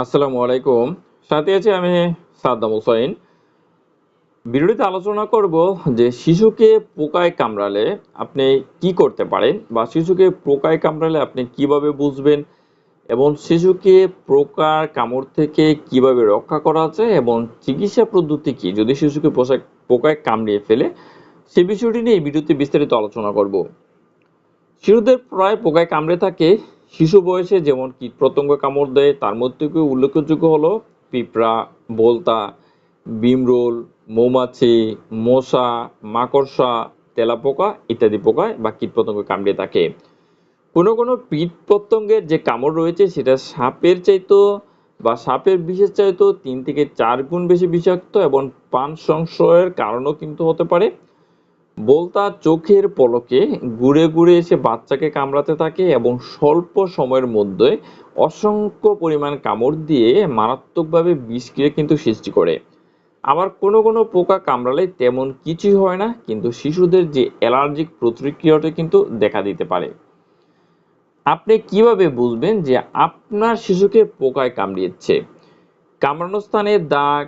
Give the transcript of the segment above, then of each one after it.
আসসালামু আলাইকুম। সাথে আছি আমি সাদ্দাম হোসাইন ভিডিওটিতে আলোচনা করব যে শিশুকে পোকায় কামড়ালে আপনি কি করতে পারেন বা শিশুকে পোকায় কামড়ালে আপনি কীভাবে বুঝবেন এবং শিশুকে পোকার কামড় থেকে কীভাবে রক্ষা করা যায় এবং চিকিৎসা পদ্ধতি কি? যদি শিশুকে পোশাক পোকায় কামড়িয়ে ফেলে, সে বিষয়টি নিয়ে এই ভিডিওতে বিস্তারিত আলোচনা করব। শিশুদের প্রায় পোকায় কামড়ে থাকে শিশু বয়সে যেমন কীট পতঙ্গ কামড় দেয়, তার মধ্যে উল্লেখযোগ্য হলো পিঁপড়া, বোলতা বিমরোল মৌমাছি, মশা, মাকড়সা, তেলাপোকা ইত্যাদি পোকায় বা কীটপতঙ্গ কামড়ে থাকে। কোনো কোনো কীট পতঙ্গের যে কামড় রয়েছে, সেটা সাপের চাইতো বা সাপের বিষের চাইতো তিন থেকে চার গুণ বেশি বিষাক্ত এবং পান সংশয়ের কারণও কিন্তু হতে পারে। বোলতা চোখের পলকে ঘুরে ঘুরে এসে বাচ্চাকে কামড়াতে থাকে এবং স্বল্প সময়ের মধ্যে অসংখ্য পরিমাণ কামড় দিয়ে মারাত্মকভাবে বিষক্রিয়া কিন্তু সৃষ্টি করে। আবার কোনো কোনো পোকা কামড়ালে তেমন কিছুই হয় না, কিন্তু শিশুদের যে অ্যালার্জিক প্রতিক্রিয়াটা কিন্তু দেখা দিতে পারে। আপনি কীভাবে বুঝবেন যে আপনার শিশুকে পোকায় কামড়িয়েছে? কামড়ানো স্থানে দাগ,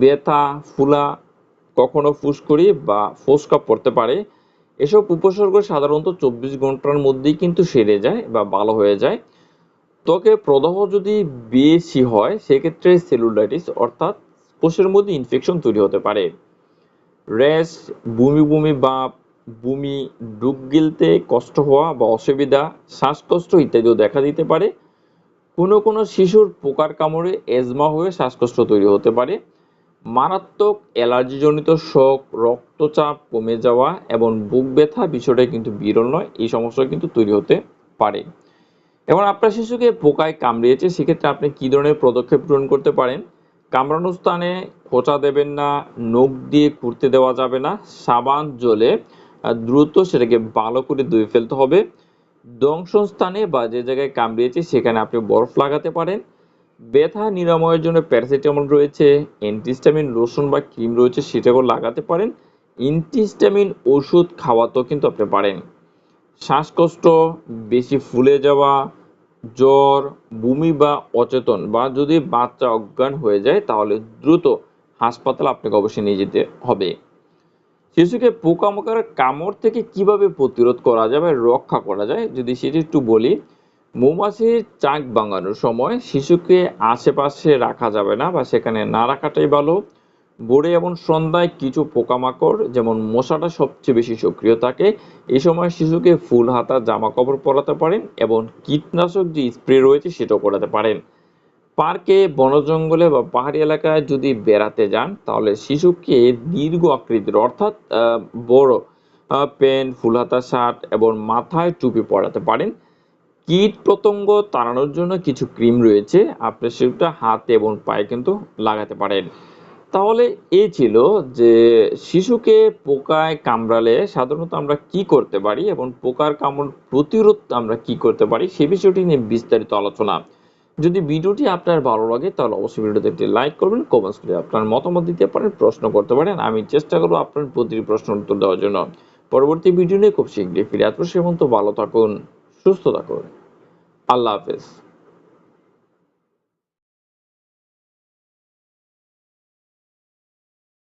ব্যথা, ফুলা কখনো ফুসকুড়ি বা ফোসকা পড়তে পারে। এসব উপসর্গ সাধারণত চব্বিশ ঘণ্টার মধ্যেই কিন্তু সেরে যায় বা ভালো হয়ে যায়। ত্বকে প্রদাহ যদি বেশি হয়, সেক্ষেত্রে সেলুলাইটিস অর্থাৎ কোষের মধ্যে ইনফেকশন তৈরি হতে পারে। র্যাশ, বমি বমি বা বমি, ডুব গিলতে কষ্ট হওয়া বা অসুবিধা, শ্বাসকষ্ট ইত্যাদিও দেখা দিতে পারে। কোনো কোনো শিশুর পোকার কামড়ে এজমা হয়ে শ্বাসকষ্ট তৈরি হতে পারে। মারাত্মক অ্যালার্জিজনিত শোক, রক্তচাপ কমে যাওয়া এবং বুক ব্যথা বিষয়টা কিন্তু বিরল নয়। এই সমস্যা কিন্তু তৈরি হতে পারে। এবং আপনার শিশুকে পোকায় কামড়িয়েছে, সেক্ষেত্রে আপনি কী ধরনের পদক্ষেপ গ্রহণ করতে পারেন? কামড়ানো স্থানে খোঁচা দেবেন না, নখ দিয়ে খুঁড়তে দেওয়া যাবে না, সাবান জলে দ্রুত সেটাকে ভালো করে ধুয়ে ফেলতে হবে। দংশন স্থানে বা যে জায়গায় কামড়িয়েছে, সেখানে আপনি বরফ লাগাতে পারেন। ব্যথা, নিরাময়ের জন্য প্যারাসিটামল রয়েছে অ্যান্টিস্টামিন লোশন বা ক্রিম রয়েছে সেটাও লাগাতে পারেন। অ্যান্টিস্টামিন ওষুধ খাওয়াতেও কিন্তু আপনি পারেন। শ্বাসকষ্ট, বেশি ফুলে যাওয়া, জ্বর, বমি বা অচেতন বা যদি বাচ্চা অজ্ঞান হয়ে যায়, তাহলে দ্রুত হাসপাতালে আপনাকে অবশ্যই নিয়ে যেতে হবে। শিশুকে পোকামাকড়ের কামড় থেকে কীভাবে প্রতিরোধ করা যায় বা রক্ষা করা যায়, যদি সেটি একটু বলি মৌমাছির চাক বাঙানোর সময় শিশুকে আশেপাশে রাখা যাবে না বা সেখানে না রাখাটাই ভালো। ভোরে এবং সন্ধ্যায় কিছু পোকামাকড়, যেমন মশাটা সবচেয়ে বেশি সক্রিয় থাকে এই সময় শিশুকে ফুল হাতা জামা কাপড় পরাতে পারেন এবং কীটনাশক যে স্প্রে রয়েছে সেটাও করাতে পারেন। পার্কে বনজঙ্গলে বা পাহাড়ি এলাকায় যদি বেড়াতে যান, তাহলে শিশুকে দীর্ঘ আকৃতির অর্থাৎ বড় প্যান্ট, ফুল হাতা, শার্ট এবং মাথায় টুপি পরাতে পারেন। কীট পতঙ্গ তাড়ানোর জন্য কিছু ক্রিম রয়েছে। আপনি সেটা হাতে এবং পায়ে কিন্তু লাগাতে পারেন। তাহলে এই ছিল যে শিশুকে পোকায় কামড়ালে সাধারণত আমরা কি করতে পারি এবং পোকার কামড় প্রতিরোধ আমরা কি করতে পারি সে বিষয়টি নিয়ে বিস্তারিত আলোচনা। যদি ভিডিওটি আপনার ভালো লাগে তাহলে অবশ্যই ভিডিওতে একটি লাইক করবেন কমেন্টস করে আপনার মতামত দিতে পারেন, প্রশ্ন করতে পারেন। আমি চেষ্টা করব আপনার প্রতিটি প্রশ্ন উত্তর দেওয়ার জন্য। পরবর্তী ভিডিও নিয়ে খুব শীঘ্রই ফিরে আসব। সে ভালো থাকুন, সুস্থ থাকুন। palavras.